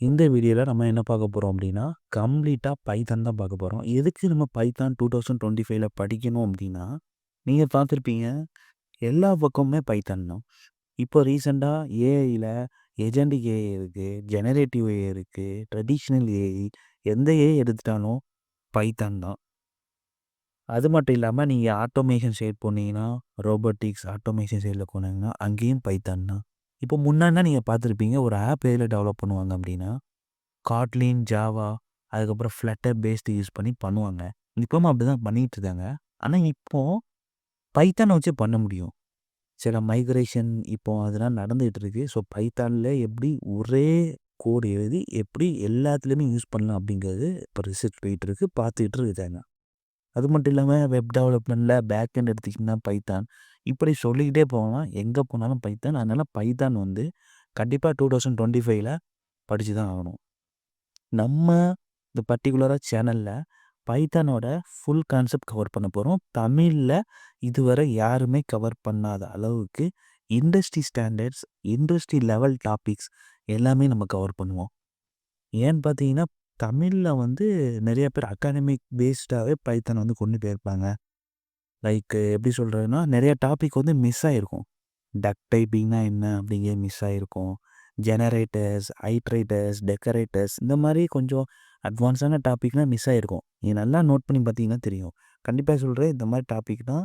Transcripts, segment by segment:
இந்த வீடியோவில் நம்ம என்ன பார்க்க போகிறோம் அப்படின்னா கம்ப்ளீட்டாக பைத்தான் தான் பார்க்க போகிறோம் எதுக்கு நம்ம பைத்தான் டூ தௌசண்ட் டுவெண்ட்டி ஃபைவ்ல படிக்கணும் அப்படின்னா நீங்கள் பார்த்துருப்பீங்க எல்லா பக்கமுமே பைத்தான் தான். இப்போ ரீசெண்டாக ஏஐயில் எஜெண்டிக் ஏஐ இருக்குது ஜெனரேட்டிவ் ஏஐ இருக்குது ட்ரெடிஷ்னல் ஏஐ எந்த ஏஐ எடுத்துட்டாலும் பைத்தான் தான். அது மட்டும் இல்லாமல் நீங்கள் ஆட்டோமேஷன் சைட் போனீங்கன்னா ரோபோட்டிக்ஸ் ஆட்டோமேஷன் சைடில் போனீங்கன்னா அங்கேயும் பைத்தான் தான். இப்போ முன்னாடினா நீங்கள் பார்த்துருப்பீங்க ஒரு ஆப் எதில் டெவலப் பண்ணுவாங்க அப்படின்னா காட்லின் ஜாவா அதுக்கப்புறம் ஃப்ளட்டர் பேஸ்டு யூஸ் பண்ணி பண்ணுவாங்க. இப்போவும் அப்படி தான் பண்ணிகிட்டு இருக்காங்க ஆனால் இப்போது பைத்தானை வச்சு பண்ண முடியும். சில மைக்ரேஷன் இப்போ அதெல்லாம் நடந்துகிட்டு இருக்கு. ஸோ பைத்தானில் எப்படி ஒரே கோடு எழுதி எப்படி எல்லாத்துலேயுமே யூஸ் பண்ணலாம் அப்படிங்கிறது இப்போ ரிசர்ச் போயிட்டு இருக்கு பார்த்துக்கிட்டு இருக்காங்க. அது மட்டும் இல்லாமல் வெப் டெவலப்மெண்ட்டில் பேக் எண்ட் பைத்தான் இப்படி சொல்லிக்கிட்டே போகலாம். எங்கே போனாலும் பைத்தான் அதனால் பைத்தான் வந்து கண்டிப்பாக டூ தௌசண்ட் டுவெண்ட்டி ஃபைவ்ல படித்து தான் ஆகணும். நம்ம இந்த பர்டிகுலராக சேனலில் பைத்தானோட ஃபுல் கான்செப்ட் கவர் பண்ண போகிறோம் தமிழில் இதுவரை யாருமே கவர் பண்ணாத அளவுக்கு industry standards industry level topics எல்லாமே நம்ம கவர் பண்ணுவோம். ஏன்னு பார்த்தீங்கன்னா தமிழில் வந்து நிறைய பேர் அகாடமிக் பேஸ்டாகவே பைத்தனை வந்து கொண்டு போயிருப்பாங்க. லைக் எப்படி சொல்கிறதுன்னா நிறைய டாபிக் வந்து மிஸ் ஆகிருக்கும் டக் டைப்பிங்னா என்ன அப்படிங்கிறது மிஸ் ஆகிருக்கும் ஜெனரேட்டர்ஸ் ஐட்ரேட்டர்ஸ் டெக்கரேட்டர்ஸ் இந்த மாதிரி கொஞ்சம் அட்வான்ஸான டாப்பிக்னால் மிஸ் ஆகிருக்கும் நீங்கள் நல்லா நோட் பண்ணி பார்த்தீங்கன்னா தெரியும். கண்டிப்பாக சொல்கிறேன் இந்த மாதிரி டாபிக் தான்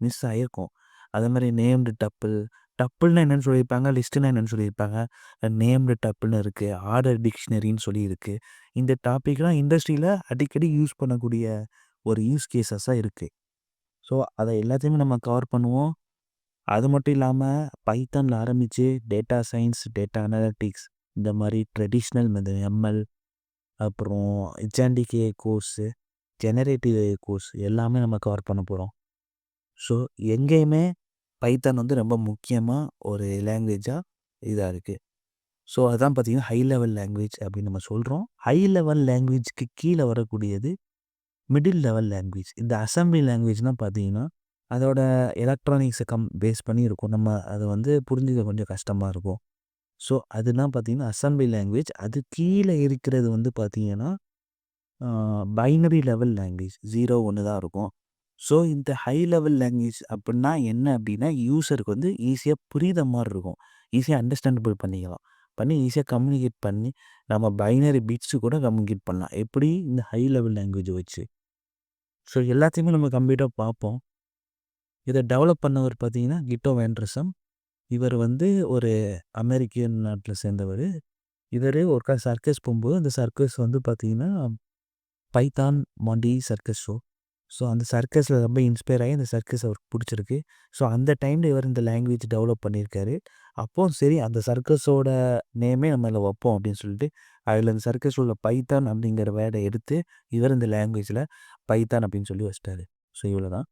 மிஸ் ஆகிருக்கும் அதே மாதிரி நேம்டு டப்பிள் டப்புள்னா என்னென்னு சொல்லியிருப்பாங்க லிஸ்ட்டுனா என்னென்னு சொல்லியிருப்பாங்க. நேம்டு டப்புள்னு இருக்குது ஆர்டர் டிக்ஷனரின்னு சொல்லி இருக்குது இந்த டாப்பிக்லாம் இண்டஸ்ட்ரியில் அடிக்கடி யூஸ் பண்ணக்கூடிய ஒரு யூஸ் கேசஸாக இருக்குது ஸோ அதை எல்லாத்தையுமே நம்ம கவர் பண்ணுவோம். அது மட்டும் இல்லாமல் பைத்தானில் ஆரம்பித்து டேட்டா சயின்ஸ் டேட்டா அனாலிட்டிக்ஸ் இந்த மாதிரி ட்ரெடிஷ்னல் மெத எம்எல் அப்புறம் இஜாண்டிகே கோர்ஸு ஜெனரேட்டிவ் கோர்ஸ் எல்லாமே நம்ம கவர் பண்ண போகிறோம் ஸோ எங்கேயுமே பைத்தான் வந்து ரொம்ப முக்கியமாக ஒரு லாங்குவேஜாக இதாக இருக்குது ஸோ அதான் பார்த்திங்கன்னா ஹை லெவல் லாங்குவேஜ் அப்படின்னு நம்ம சொல்கிறோம் ஹை லெவல் லாங்குவேஜ்க்கு கீழே வரக்கூடியது மிடில் லெவல் லாங்குவேஜ் இந்த அசம்பிளி லாங்குவேஜ்னால் பார்த்தீங்கன்னா அதோட எலக்ட்ரானிக்ஸை கம் பேஸ் பண்ணி இருக்கும். நம்ம அதை வந்து புரிஞ்சுக்க கொஞ்சம் கஷ்டமாக இருக்கும். ஸோ அதுதான் பார்த்திங்கன்னா அசம்பிளி லாங்குவேஜ் அது கீழே இருக்கிறது வந்து பார்த்திங்கன்னா பைனரி லெவல் லாங்குவேஜ் ஜீரோ ஒன்று தான் இருக்கும். ஸோ இந்த ஹை லெவல் லாங்குவேஜ் அப்படின்னா என்ன அப்படின்னா யூஸருக்கு வந்து ஈஸியாக புரியுத மாதிரி இருக்கும். ஈஸியாக அண்டர்ஸ்டாண்டபிள் பண்ணிக்கலாம். பண்ணி ஈஸியாக கம்யூனிகேட் பண்ணி நம்ம பைனரி பிட்ஸு கூட கம்யூனிகேட் பண்ணலாம். எப்படி இந்த ஹை லெவல் லாங்குவேஜ் வச்சு? ஸோ எல்லாத்தையுமே நம்ம கம்ப்ளீட்டாக பார்ப்போம். இதை டெவலப் பண்ணவர் பார்த்தீங்கன்னா கிட்டோ வேண்ட்ரசம் இவர் வந்து ஒரு அமெரிக்கன் நாட்டில் சேர்ந்தவர். இவர் ஒருக்கா சர்க்கஸ் போகும்போது அந்த சர்க்கஸ் வந்து பார்த்தீங்கன்னா Python Monty circus show so அந்த சர்க்கஸில் ரொம்ப இன்ஸ்பயர் ஆகி அந்த சர்க்கஸ் அவருக்கு பிடிச்சிருக்கு. ஸோ அந்த டைமில் இவர் இந்த லாங்குவேஜ் டெவலப் பண்ணியிருக்காரு. அப்போ சரி அந்த சர்க்கஸோட நேமே நம்ம இதில் வைப்போம் அப்படின்னு சொல்லிட்டு அதில் அந்த சர்க்கஸ் உள்ள பைத்தான் அப்படிங்கிற வேர்டை எடுத்து இவர் இந்த லாங்குவேஜில் பைத்தான் அப்படின்னு சொல்லி வச்சிட்டாரு. ஸோ இவ்வளோ தான்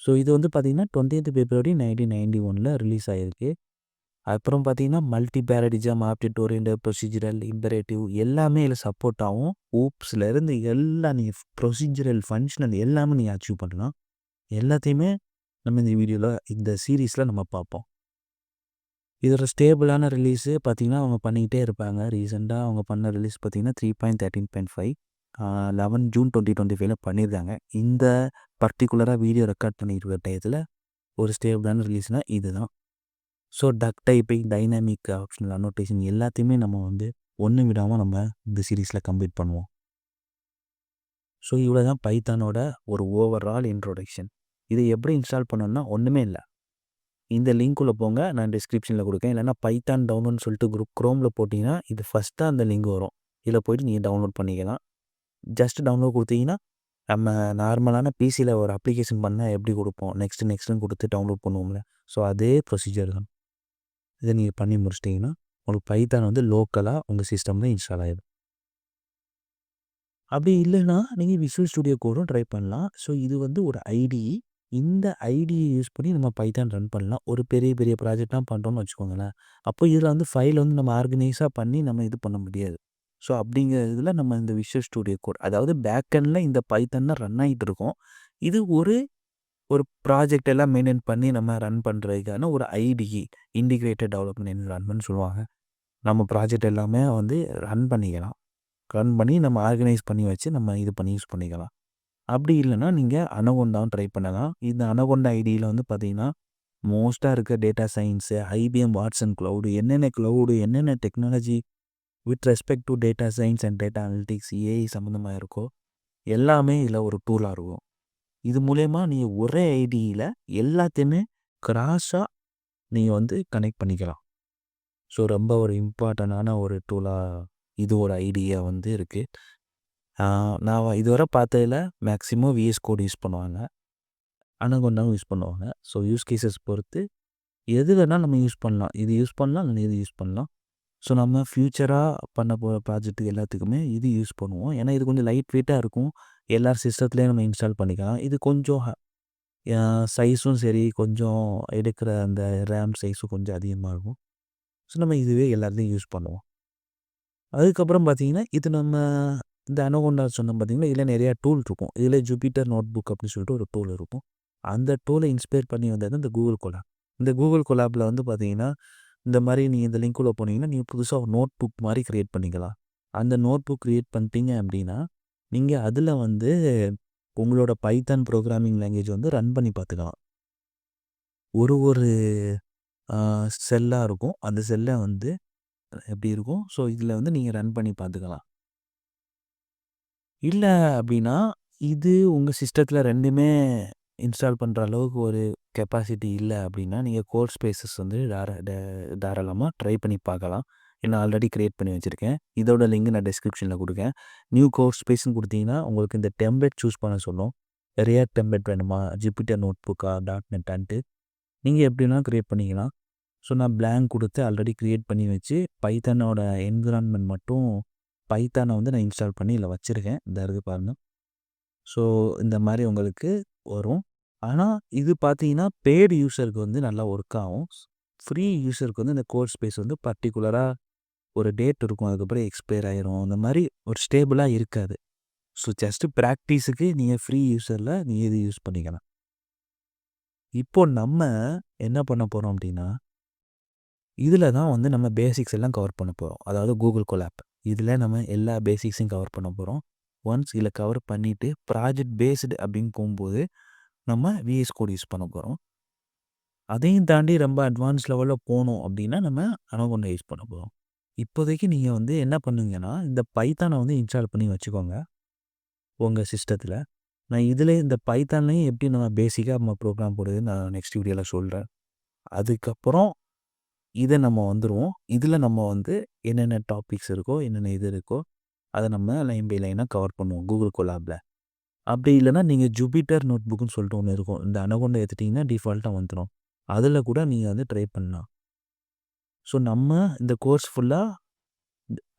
ஸோ இது வந்து பார்த்திங்கன்னா டுவெண்ட்டி பிப்ரவரி நைன்டீன் நைன்டி ஒனில் ரிலீஸ் ஆகிருக்கு அப்புறம் பார்த்தீங்கன்னா multi paradigm object orient procedural imperative எல்லாமே இதில் சப்போர்ட் ஆகும். ஊப்ஸ்லேருந்து எல்லா நீங்கள் ப்ரொசீஜரல் ஃபங்க்ஷனல் எல்லாமே நீங்கள் அச்சீவ் பண்ணலாம். எல்லாத்தையுமே நம்ம இந்த வீடியோவில் இந்த சீரீஸில் நம்ம பார்ப்போம். இதோட ஸ்டேபிளான ரிலீஸு பார்த்திங்கன்னா அவங்க பண்ணிக்கிட்டே இருப்பாங்க. ரீசெண்டாக அவங்க பண்ண ரிலீஸ் பார்த்திங்கன்னா three point thirteen point five eleven June twenty twenty ஃபைவ்ல பண்ணியிருக்காங்க. இந்த பர்டிகுலராக வீடியோ ரெக்கார்ட் பண்ணிட்டு டயத்தில் ஒரு ஸ்டேபிளான ரிலீஸ்னால் இது தான் so duck typing dynamic optional annotation எல்லாத்தையுமே நம்ம வந்து ஒன்று விடாமல் நம்ம இந்த சீரீஸில் கம்ப்ளீட் பண்ணுவோம். ஸோ இவ்வளோ தான் பைத்தானோட ஒரு ஓவரால் இன்ட்ரோடக்ஷன் இதை எப்படி இன்ஸ்டால் பண்ணணும்னா ஒன்றுமே இல்லை. இந்த லிங்க்குள்ளே போங்க நான் டிஸ்கிரிப்ஷனில் கொடுக்கேன். இல்லைனா பைத்தான் டவுன்லோட் சொல்லிட்டு குரூப் க்ரோமில் போட்டிங்கன்னா இது ஃபஸ்ட்டாக அந்த லிங்க் வரும். இதில் போய்ட்டு நீங்கள் டவுன்லோட் பண்ணிக்கலாம். ஜஸ்ட் டவுன்லோட் கொடுத்தீங்கன்னா நம்ம நார்மலான பிசியில் ஒரு அப்ளிகேஷன் பண்ணால் எப்படி கொடுப்போம்? நெக்ஸ்ட்டு நெக்ஸ்ட்டுன்னு கொடுத்து டவுன்லோட் பண்ணுவோம்ல. ஸோ அதே ப்ரொசீஜர் தான். இதை நீங்கள் பண்ணி முடிச்சிட்டிங்கன்னா உங்களுக்கு பைத்தான் வந்து லோக்கலாக உங்கள் சிஸ்டமில் இன்ஸ்டால் ஆகிடும் அப்படி இல்லைன்னா நீங்கள் விசுவல் ஸ்டுடியோ கோடும் ட்ரை பண்ணலாம். ஸோ இது வந்து ஒரு ஐடி இந்த ஐடியை யூஸ் பண்ணி நம்ம பைத்தான் ரன் பண்ணலாம். ஒரு பெரிய பெரிய ப்ராஜெக்ட்லாம் பண்ணுறோம்னு வச்சுக்கோங்களேன். அப்போ இதில் வந்து ஃபைல் வந்து நம்ம ஆர்கனைஸாக பண்ணி நம்ம இது பண்ண முடியாது. ஸோ அப்படிங்கிற இதில் நம்ம இந்த விஷுவல் ஸ்டுடியோ கோட் அதாவது பேக்கெண்டில் இந்த பைத்தன் ரன் ஆகிட்டு இருக்கோம். இது ஒரு ஒரு ப்ராஜெக்ட் எல்லாம் மெயின்டைன் பண்ணி நம்ம ரன் பண்ணுறதுக்கான ஒரு ஐடிஇ இன்டிகிரேட்டட் டெவலப்மெண்ட் என்விரான்மெண்ட் சொல்லுவாங்க. நம்ம ப்ராஜெக்ட் எல்லாமே வந்து ரன் பண்ணிக்கலாம். ரன் பண்ணி நம்ம ஆர்கனைஸ் பண்ணி வச்சு நம்ம இது பண்ணி யூஸ் பண்ணிக்கலாம். அப்படி இல்லைன்னா நீங்கள் அனகொண்டாவும் ட்ரை பண்ணலாம். இந்த அனகொண்டா ஐடியில் வந்து பார்த்தீங்கன்னா மோஸ்ட்டாக இருக்க data science IBM Watson cloud என்னென்ன க்ளவுடு என்னென்ன technology with respect to data science and data analytics AI சம்மந்தமாக இருக்கோ எல்லாமே இதில் ஒரு டூலாக இருக்கும். இது மூலயமா நீங்கள் ஒரே ஐடியில் எல்லாத்தையுமே கிராஸாக நீங்கள் வந்து கனெக்ட் பண்ணிக்கலாம். ஸோ ரொம்ப ஒரு இம்பார்ட்டண்டான ஒரு டூலாக இது ஒரு ஐடியா வந்து இருக்குது நான் இதுவரை பார்த்ததில் மேக்ஸிமம் விஎஸ் கோட் யூஸ் பண்ணுவாங்க. ஆனால் கொஞ்சம் யூஸ் பண்ணுவாங்க. ஸோ யூஸ் கேசஸ் பொறுத்து எது வேணால் நம்ம யூஸ் பண்ணலாம். இது யூஸ் பண்ணலாம் இல்லை இது யூஸ் பண்ணலாம். ஸோ நம்ம ஃப்யூச்சராக பண்ண போகிற ப்ராஜெக்ட்டுக்கு எல்லாத்துக்குமே இது யூஸ் பண்ணுவோம். ஏன்னா இது கொஞ்சம் லைட் வெயிட்டாக இருக்கும். எல்லார் சிஸ்டத்துலேயும் நம்ம இன்ஸ்டால் பண்ணிக்கலாம். இது கொஞ்சம் சைஸும் சரி கொஞ்சம் எடுக்கிற அந்த ரேம் சைஸும் கொஞ்சம் அதிகமாக இருக்கும். ஸோ நம்ம இதுவே எல்லாத்தையும் யூஸ் பண்ணுவோம். அதுக்கப்புறம் பார்த்தீங்கன்னா இது நம்ம இந்த அனகொண்டா சொன்னோம் பார்த்தீங்கன்னா இதில் நிறையா டூல் இருக்கும். இதில் ஜூபிட்டர் நோட் புக் அப்படின்னு சொல்லிட்டு ஒரு டூல் இருக்கும். அந்த டூலை இன்ஸ்பயர் பண்ணி வந்தது இந்த கூகுள் கொலாப் இந்த கூகுள் கொலாப்பில் வந்து பார்த்தீங்கன்னா இந்த மாதிரி நீங்கள் இந்த லிங்க்குள்ளே போனீங்கன்னா நீங்கள் புதுசாக ஒரு நோட் புக் மாதிரி க்ரியேட் பண்ணிக்கலாம். அந்த நோட் புக் க்ரியேட் பண்ணிட்டீங்க அப்படின்னா நீங்கள் அதில் வந்து உங்களோட பைத்தான் ப்ரோக்ராமிங் லாங்குவேஜ் வந்து ரன் பண்ணி பார்த்துக்கலாம். ஒரு ஒரு செல்லாக இருக்கும். அந்த செல்லை வந்து எப்படி இருக்கும்? ஸோ இதில் வந்து நீங்கள் ரன் பண்ணி பார்த்துக்கலாம். இல்லை அப்படின்னா இது உங்கள் சிஸ்டத்தில் ரெண்டுமே இன்ஸ்டால் பண்ணுற அளவுக்கு ஒரு கெப்பாசிட்டி இல்லை அப்படின்னா நீங்கள் கோர் ஸ்பேசஸ் வந்து தார தாராளமாக ட்ரை பண்ணி பார்க்கலாம். நான் ஆல்ரெடி க்ரியேட் பண்ணி வச்சுருக்கேன். இதோட லிங்க் நான் டிஸ்கிரிப்ஷனில் கொடுக்கேன். நியூ கோர்ஸ் ஸ்பேஸ்னு கொடுத்தீங்கன்னா உங்களுக்கு இந்த டெம்ப்ளேட் சூஸ் பண்ண சொல்லும். ரியாக்ட் டெம்ப்ளேட் வேணுமா? ஜிபிட்டர் நோட் புக்கா டாட் நெட்டான்ட்டு நீங்கள் எப்படின்னா க்ரியேட் பண்ணிக்கலாம் ஸோ நான் பிளாங்க் கொடுத்து ஆல்ரெடி க்ரியேட் பண்ணி வச்சு பைத்தானோட என்விரான்மெண்ட் மட்டும் பைத்தானை வந்து நான் இன்ஸ்டால் பண்ணி இதில் வச்சுருக்கேன். இந்த இருக்குது பாருங்கள் ஸோ இந்த மாதிரி உங்களுக்கு வரும். ஆனால் இது பார்த்தீங்கன்னா பேடு யூஸருக்கு வந்து நல்லா ஒர்க் ஆகும். ஃப்ரீ யூஸருக்கு வந்து இந்த கோர்ஸ் ஸ்பேஸ் வந்து பர்டிகுலராக ஒரு டேட் இருக்கும் அதுக்கப்புறம் எக்ஸ்பயர் ஆயிரும். அந்த மாதிரி ஒரு ஸ்டேபிளாக இருக்காது. ஸோ ஜஸ்ட்டு ப்ராக்டிஸுக்கு நீங்கள் ஃப்ரீ யூஸரில் நீ இது யூஸ் பண்ணிக்கலாம். இப்போ நம்ம என்ன பண்ண போகிறோம் அப்படின்னா இதில் தான் வந்து நம்ம பேசிக்ஸ் எல்லாம் கவர் பண்ண போகிறோம் அதாவது கூகுள் கொலாப் இதில் நம்ம எல்லா பேசிக்ஸையும் கவர் பண்ண போகிறோம் ஒன்ஸ் இதில் கவர் பண்ணிவிட்டு ப்ராஜெக்ட் பேஸ்டு அப்படின்னு போகும்போது நம்ம விஎஸ் கோட் யூஸ் பண்ண போகிறோம் அதையும் தாண்டி ரொம்ப அட்வான்ஸ் லெவலில் போகணும் அப்படின்னா நம்ம அனகொண்டா யூஸ் பண்ண போகிறோம் இப்போதைக்கு நீங்கள் வந்து என்ன பண்ணுங்கன்னா இந்த பைத்தானை வந்து இன்ஸ்டால் பண்ணி வச்சுக்கோங்க. உங்கள் சிஸ்டத்தில். நான் இதில் இந்த பைத்தான்லேயும் எப்படி நம்ம பேசிக்காக நம்ம ப்ரோக்ராம் போடுறது நான் நெக்ஸ்ட் வீடியோவில் சொல்கிறேன் அதுக்கப்புறம் இதை நம்ம வந்துடுவோம் இதில் நம்ம வந்து என்னென்ன டாபிக்ஸ் இருக்கோ என்னென்ன இது இருக்கோ அதை நம்ம லைன் பை லைனாக கவர் பண்ணுவோம் கூகுள் கொலாபில் அப்படி இல்லைனா நீங்கள் ஜூபிட்டர் நோட் புக்குன்னு சொல்லிட்டு ஒன்று இருக்கும். இந்த அனகொண்டை எடுத்துட்டிங்கன்னா டிஃபால்ட்டாக வந்துடும் அதில் கூட நீங்கள் வந்து ட்ரை பண்ணலாம். ஸோ நம்ம இந்த கோர்ஸ் ஃபுல்லாக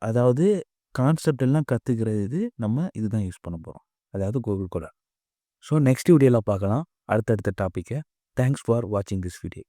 அதாவது கான்செப்ட் எல்லாம் கற்றுக்கிறது இது நம்ம இதுதான் யூஸ் பண்ண போகிறோம் அதாவது கூகுள் கொலா ஸோ நெக்ஸ்ட் வீடியோவில் பார்க்கலாம் அடுத்தடுத்த டாப்பிக்கை தேங்க்ஸ் ஃபார் வாட்சிங் திஸ் வீடியோ